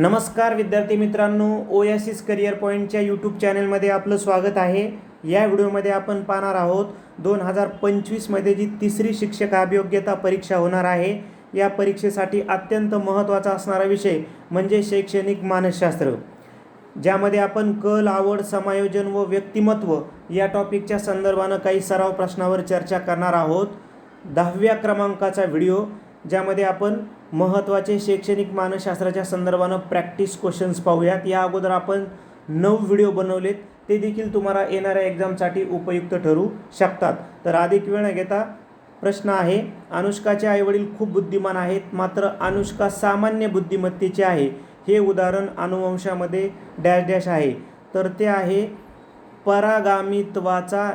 नमस्कार विद्यार्थी मित्रांनो ओ एस एस करिअर पॉईंटच्या यूट्यूब चॅनलमध्ये आपलं स्वागत आहे. या व्हिडिओमध्ये आपण पाहणार आहोत दोन हजार पंचवीसमध्ये जी तिसरी शिक्षक अभियोग्यता परीक्षा होणार आहे या परीक्षेसाठी अत्यंत महत्त्वाचा असणारा विषय म्हणजे शैक्षणिक मानसशास्त्र. ज्यामध्ये आपण कल आवड समायोजन व व्यक्तिमत्व या टॉपिकच्या संदर्भानं काही सराव प्रश्नावर चर्चा करणार आहोत. दहाव्या क्रमांकाचा व्हिडिओ ज्यामध्ये आपण महत्त्वाचे शैक्षणिक मानसशास्त्राच्या संदर्भानं प्रॅक्टिस क्वेश्चन्स पाहूयात. या अगोदर आपण नऊ व्हिडिओ बनवलेत. ते देखील तुम्हाला येणाऱ्या एक्झामसाठी उपयुक्त ठरू शकतात. तर अधिक वेळ न घेता प्रश्न आहे अनुष्काचे आईवडील खूप बुद्धिमान आहेत मात्र अनुष्का सामान्य बुद्धिमत्तेचे आहे. हे उदाहरण अनुवंशामध्ये डॅश डॅश आहे. तर ते आहे परागामित्वाचा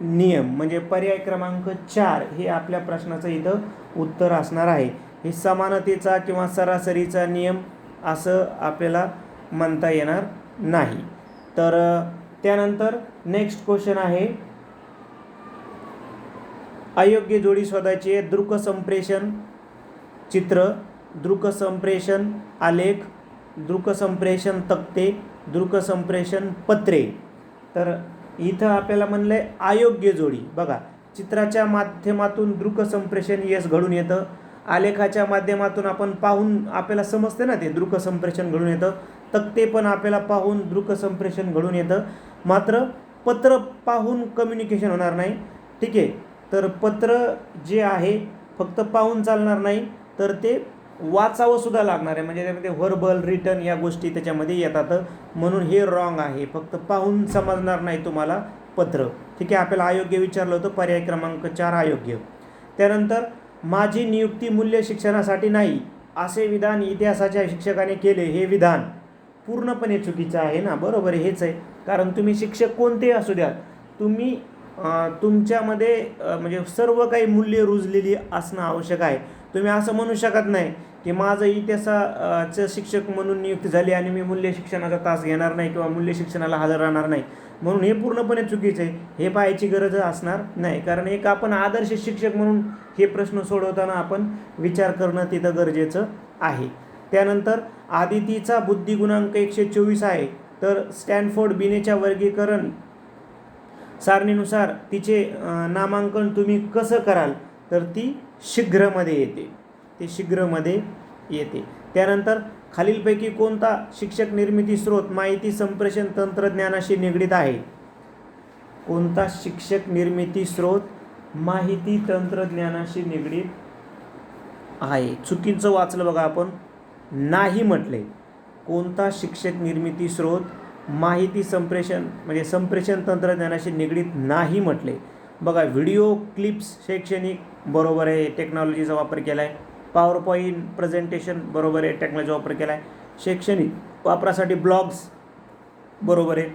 नियम म्हणजे पर्याय क्रमांक चार हे आपल्या प्रश्नाचं इथं उत्तर असणार आहे. हे समानतेचा किंवा सरासरीचा नियम असं आपल्याला म्हणता येणार नाही. तर त्यानंतर नेक्स्ट क्वेश्चन आहे. अयोग्य जोडी शोधायची आहे. दृक संप्रेषण चित्र दृक संप्रेषण आलेख दृक संप्रेषण तक्ते दृक संप्रेषण पत्रे. तर इथं आपल्याला म्हणलं आहे अयोग्य जोडी. बघा चित्राच्या माध्यमातून दृक संप्रेषण यश घडून येतं. आलेखाच्या माध्यमातून आपण पाहून आपल्याला समजते ना ते दृक संप्रेषण घडून येतं. तक्ते पण आपल्याला पाहून दृक संप्रेषण घडून येतं. मात्र पत्र पाहून कम्युनिकेशन होणार नाही. ठीक आहे? तर पत्र जे आहे फक्त पाहून चालणार नाही तर ते वाचावं सुद्धा लागणार आहे. म्हणजे त्यामध्ये व्हर्बल रिटर्न या गोष्टी त्याच्यामध्ये येतात. म्हणून हे रॉंग आहे. फक्त पाहून समजणार नाही तुम्हाला पत्र. ठीक आहे? आपल्याला अयोग्य विचारलं होतं. पर्याय क्रमांक चार अयोग्य. त्यानंतर माझी नियुक्ती मूल्य शिक्षणासाठी नाही असे विधान इतिहासाच्या शिक्षकाने केले हे विधान पूर्णपणे चुकीचं आहे ना? बरोबर हेच आहे. कारण तुम्ही शिक्षक कोणतेही असू द्या तुम्ही तुमच्यामध्ये म्हणजे सर्व काही मूल्य रुजलेली असणं आवश्यक आहे. तुम्ही असं म्हणू शकत नाही की माझं इतिहासाचं शिक्षक म्हणून नियुक्ती झाली आणि मी मूल्य शिक्षणाचा तास घेणार नाही किंवा मूल्य शिक्षणाला हजर राहणार नाही. म्हणून हे पूर्णपणे चुकीचं आहे. हे पाहायची गरज असणार नाही. कारण एक आपण आदर्श शिक्षक म्हणून हे प्रश्न सोडवताना आपण विचार करणं तिथं गरजेचं आहे. त्यानंतर आदितीचा बुद्धिगुणांक एकशे चोवीस आहे. तर स्टॅनफोर्ड बिनेच्या वर्गीकरण सारणीनुसार तिचे नामांकन तुम्ही कसं कराल? तर ती शीघ्रमध्ये येते. ते शीघ्रमध्ये येते. त्यानंतर खालीलपैकी कोणता शिक्षक निर्मिती स्रोत माहिती संप्रेषण तंत्रज्ञानाशी निगडीत आहे? कोणता शिक्षक निर्मिती स्रोत माहिती तंत्रज्ञानाशी निगडीत आहे? चुकीचं वाचलं बघा आपण. नाही म्हटले. कोणता शिक्षक निर्मिती स्रोत माहिती संप्रेषण म्हणजे संप्रेषण तंत्रज्ञानाशी निगडीत नाही म्हटले. बघा व्हिडिओ क्लिप्स शैक्षणिक बरोबर आहे टेक्नॉलॉजीचा वापर केला आहे पॉवर पॉईंट प्रेझेंटेशन बरोबर आहे टेक्नॉलॉजीचा वापर केला आहे शैक्षणिक वापरासाठी ब्लॉग्स बरोबर आहे.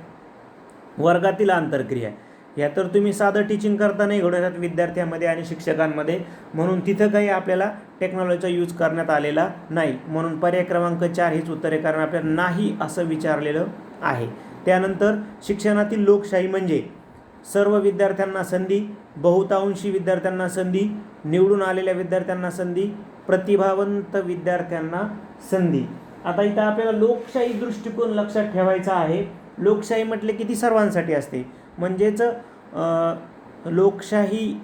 वर्गातील आंतरक्रिया. ह्या तर तुम्ही साधं टीचिंग करतानाही घडवतात विद्यार्थ्यांमध्ये आणि शिक्षकांमध्ये. म्हणून तिथं काही आपल्याला टेक्नॉलॉजीचा यूज करण्यात आलेला नाही. म्हणून पर्याय क्रमांक चार हीच उत्तर आहे कारण आपल्याला नाही असं विचारलेलं आहे. त्यानंतर शिक्षणातील लोकशाही म्हणजे सर्व विद्यार्थ्यांना संधी बहुतांशी विद्यार्थ्यांना संधी निवडून आलेल्या विद्यार्थ्यांना संधी प्रतिभावंत विद्यार्थ्यांना संधी. आता इथं आपल्याला लोकशाही दृष्टिकोन लक्षात ठेवायचा आहे. लोकशाही म्हटले की ती सर्वांसाठी असते. म्हणजेच लोकशाही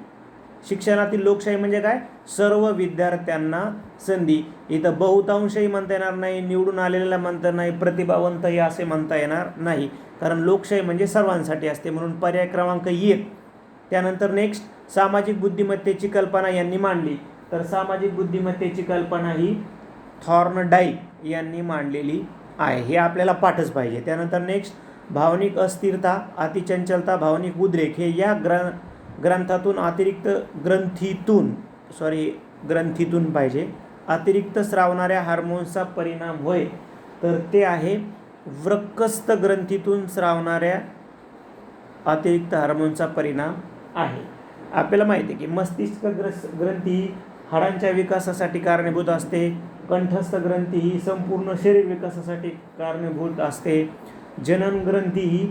शिक्षणातील लोकशाही म्हणजे काय? सर्व विद्यार्थ्यांना संधी. इथं बहुतांशही म्हणता येणार नाही निवडून आलेल्याला म्हणता नाही प्रतिभावंतही असे म्हणता येणार नाही. कारण लोकशाही म्हणजे सर्वांसाठी असते म्हणून पर्याय क्रमांक एक. त्यानंतर नेक्स्ट सामाजिक बुद्धिमत्तेची कल्पना यांनी मांडली. तर सामाजिक बुद्धिमत्तेची कल्पना ही थॉर्नडाईक यांनी मांडलेली आहे. हे आपल्याला पाठच पाहिजे. त्यानंतर नेक्स्ट भावनिक अस्थिरता अतिचंचलता भावनिक उद्रेक हे या ग्र ग्रंथातून अतिरिक्त ग्रंथीतून सॉरी ग्रंथीतून पाहिजे. अतिरिक्त स्रावणाऱ्या हार्मोन्सचा परिणाम होय. तर ते आहे वृक्कस्थ ग्रंथीतून स्रावणाऱ्या अतिरिक्त हार्मोनचा परिणाम आहे. आपल्याला माहिती आहे की मस्तिष्क ग्रस ग्रंथी ही हाडांच्या विकासासाठी कारणीभूत असते. कंठस्थ ग्रंथी ही संपूर्ण शरीर विकासासाठी कारणीभूत असते. जनन ग्रंथी ही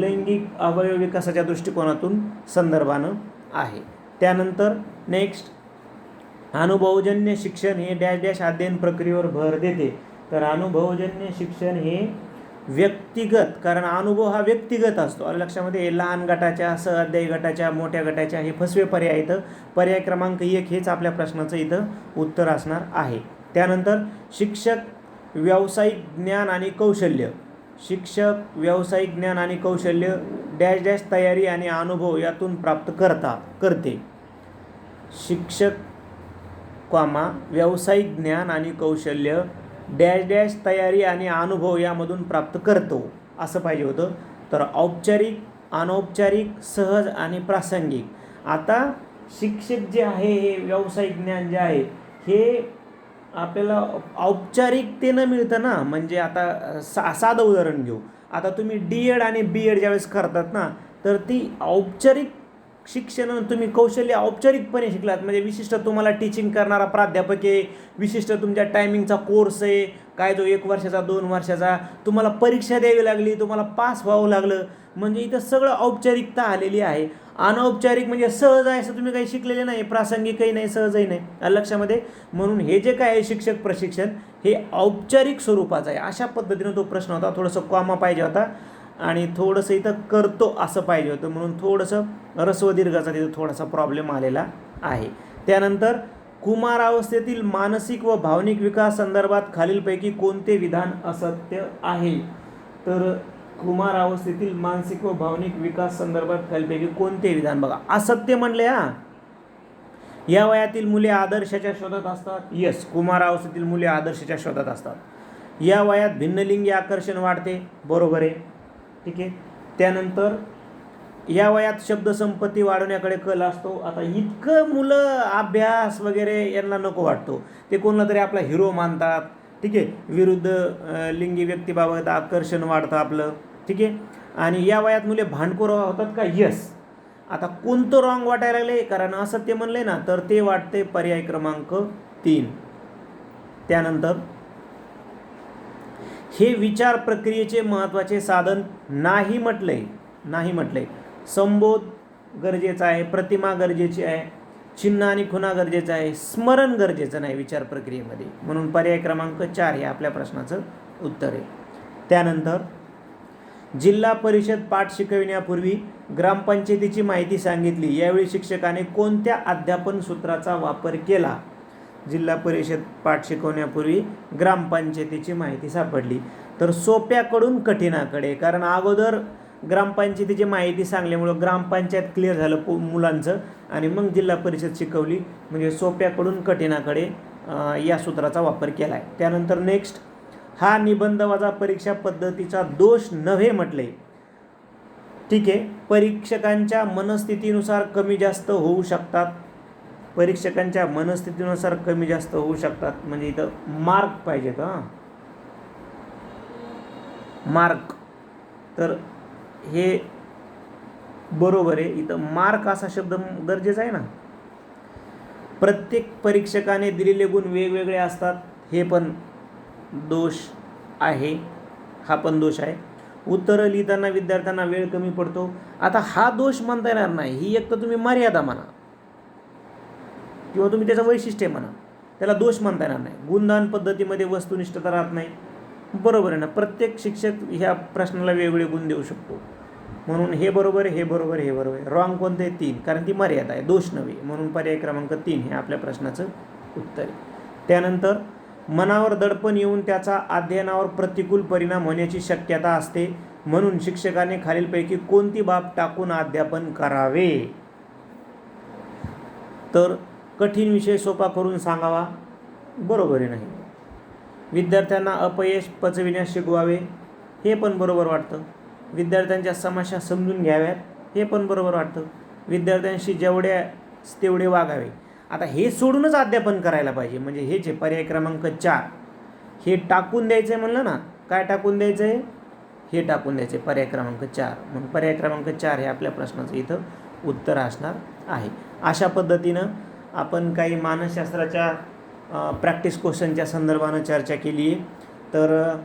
लैंगिक अवयव विकासाच्या दृष्टिकोनातून संदर्भानं आहे. त्यानंतर नेक्स्ट अनुभवजन्य शिक्षण हे डॅश डॅश अध्ययन प्रक्रियेवर भर देते. तर अनुभवजन्य शिक्षण हे व्यक्तिगत कारण अनुभव हा व्यक्तिगत असतो. आलं लक्षामध्ये? लहान गटाच्या सहअध्यायी गटाच्या मोठ्या गटाच्या हे फसवे पर्याय इथं. पर्याय क्रमांक एक हेच आपल्या प्रश्नाचं इथं उत्तर असणार आहे. त्यानंतर शिक्षक व्यावसायिक ज्ञान आणि कौशल्य. शिक्षक व्यावसायिक ज्ञान आणि कौशल्य डॅश डॅश तयारी आणि अनुभव यातून प्राप्त करता करते. शिक्षक कॉमा व्यावसायिक ज्ञान आणि कौशल्य डॅश डॅश तयारी आणि अनुभव यामधून प्राप्त करतो असं पाहिजे होतं. तर औपचारिक अनौपचारिक सहज आणि प्रासंगिक. आता शिक्षक जे आहे हे व्यावसायिक ज्ञान जे आहे हे आपल्याला औपचारिकतेनं मिळतं ना. म्हणजे आता सा साधं उदाहरण घेऊ. आता तुम्ही डी एड आणि बी एड ज्यावेळेस करतात ना तर ती औपचारिक शिक्षण तुम्ही कौशल्य औपचारिकपणे शिकलात. म्हणजे विशिष्ट तुम्हाला टीचिंग करणारा प्राध्यापक आहे विशिष्ट तुमच्या टायमिंगचा कोर्स आहे काय जो एक वर्षाचा दोन वर्षाचा तुम्हाला परीक्षा द्यावी लागली तुम्हाला पास व्हावं लागलं. म्हणजे इथं सगळं औपचारिकता आलेली आहे. अनौपचारिक म्हणजे सहज आहे असं तुम्ही काही शिकलेले नाही प्रासंगिकही नाही सहजही नाही. लक्षामध्ये म्हणून हे जे काय आहे शिक्षक प्रशिक्षण हे औपचारिक स्वरूपाचं आहे. अशा पद्धतीनं तो प्रश्न होता. थोडंसं कॉमा पाहिजे होता. आणि थोडंसं इथं करतो असं पाहिजे होतं. म्हणून थोडंसं रस्व दीर्घाचा तिथं थोडासा प्रॉब्लेम आलेला आहे. त्यानंतर कुमार अवस्थेतील मानसिक व भावनिक विकास संदर्भात खालीलपैकी कोणते विधान असत्य आहे? तर कुमार अवस्थेतील मानसिक व भावनिक विकास संदर्भात खालीलपैकी कोणते विधान? बघा असत्य म्हणले हा. या वयातील मुले आदर्शाच्या शोधात असतात. येस कुमार अवस्थेतील मुले आदर्शाच्या शोधात असतात. या वयात भिन्नलिंगी आकर्षण वाढते. बरोबर आहे. ठीक आहे? त्यानंतर या वयात शब्दसंपत्ती वाढवण्याकडे कल असतो. आता इतकं मुलं अभ्यास वगैरे यांना नको वाटतो. ते कोणाला तरी आपला हिरो मानतात. ठीक आहे? विरुद्ध लिंगी व्यक्तीबाबत आकर्षण वाढतं आपलं. ठीक आहे? आणि या वयात मुले भांडखोर होतात का? यस आता कोणतं रॉंग वाटायला लागले कारण असत्य म्हणले ना तर ते वाटते पर्याय क्रमांक तीन. त्यानंतर हे विचार प्रक्रियेचे महत्त्वाचे साधन नाही म्हटले नाही म्हटले. संबोध गरजेचा आहे प्रतिमा गरजेची आहे चिन्ह आणि खुणा गरजेचं आहे स्मरण गरजेचं नाही विचार प्रक्रियेमध्ये. म्हणून पर्याय क्रमांक चार हे आपल्या प्रश्नाचं उत्तर आहे. त्यानंतर जिल्हा परिषद पाठ शिकविण्यापूर्वी ग्रामपंचायतीची माहिती सांगितली. यावेळी शिक्षकाने कोणत्या अध्यापन सूत्राचा वापर केला? जिल्हा परिषद पाठ शिकवण्यापूर्वी ग्रामपंचायतीची माहिती सापडली. तर सोप्याकडून कठीणाकडे कारण अगोदर ग्रामपंचायतीची माहिती सांगल्यामुळं ग्रामपंचायत क्लिअर झालं पु मुलांचं आणि मग जिल्हा परिषद शिकवली. म्हणजे सोप्याकडून कठीणाकडे या सूत्राचा वापर केला आहे त्यानंतर नेक्स्ट हा निबंध वजा परीक्षा पद्धतीचा दोष नव्हे म्हटले. ठीक आहे. परीक्षकांच्या मनस्थितीनुसार कमी जास्त होऊ शकतात. परीक्षकांच्या मनस्थितीनुसार कमी जास्त होऊ शकतात. म्हणजे इथं मार्क पाहिजेत हां. मार्क तर हे बरोबर आहे. इथं मार्क असा शब्द गरजेचा आहे ना. प्रत्येक परीक्षकाने दिलेले गुण वेगवेगळे असतात. हे पण दोष आहे. हा पण दोष आहे. उत्तरं लिहिताना विद्यार्थ्यांना वेळ कमी पडतो. आता हा दोष म्हणता येणार नाही. ही एक तर तुम्ही मर्यादा म्हणा. किंवा तुम्ही त्याचं वैशिष्ट्य म्हणा. त्याला दोष म्हणता येणार नाही. गुणदान पद्धतीमध्ये वस्तुनिष्ठता राहत नाही. बरोबर आहे ना? प्रत्येक शिक्षक ह्या प्रश्नाला वेगवेगळे गुण देऊ शकतो. म्हणून हे बरोबर हे बरोबर हे बरोबर आहे. रॉंग कोणतं? आहे तीन. कारण ती मर्यादा आहे. दोष नव्हे. म्हणून पर्याय क्रमांक तीन हे आपल्या प्रश्नाचं उत्तर आहे. त्यानंतर मनावर दडपण येऊन त्याचा अध्ययनावर प्रतिकूल परिणाम होण्याची शक्यता असते. म्हणून शिक्षकाने खालीलपैकी कोणती बाब टाकून अध्यापन करावे? तर कठीण विषय सोपा करून सांगावा. बरोबर आहे नाही. विद्यार्थ्यांना अपयश पचविण्यास शिकवावे हे पण बरोबर वाटतं. विद्यार्थ्यांच्या समस्या समजून घ्याव्यात हे पण बरोबर वाटतं. विद्यार्थ्यांशी जेवढ्या तेवढे वागावे. आता हे सोडूनच अध्यापन करायला पाहिजे. म्हणजे हे जे पर्याय क्रमांक चार हे टाकून द्यायचं आहे म्हणलं ना काय टाकून द्यायचं आहे हे टाकून द्यायचे पर्याय क्रमांक चार. म्हणून पर्याय क्रमांक चार हे आपल्या प्रश्नाचं इथं उत्तर असणार आहे. अशा पद्धतीनं आपण काही मानसशास्त्राच्या प्रॅक्टिस क्वेश्चनच्या संदर्भानं चर्चा केली. आहे तर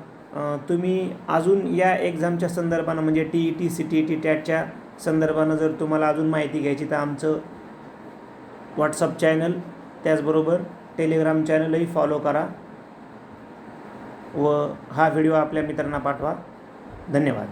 तुम्ही अजून या एक्झामच्या संदर्भानं म्हणजे T E T C T T टॅटच्या संदर्भानं जर तुम्हाला अजून माहिती घ्यायची तर आमचं व्हॉट्सअप चॅनल त्याचबरोबर टेलिग्राम चॅनलही फॉलो करा. व हा व्हिडिओ आपल्या मित्रांना पाठवा. धन्यवाद.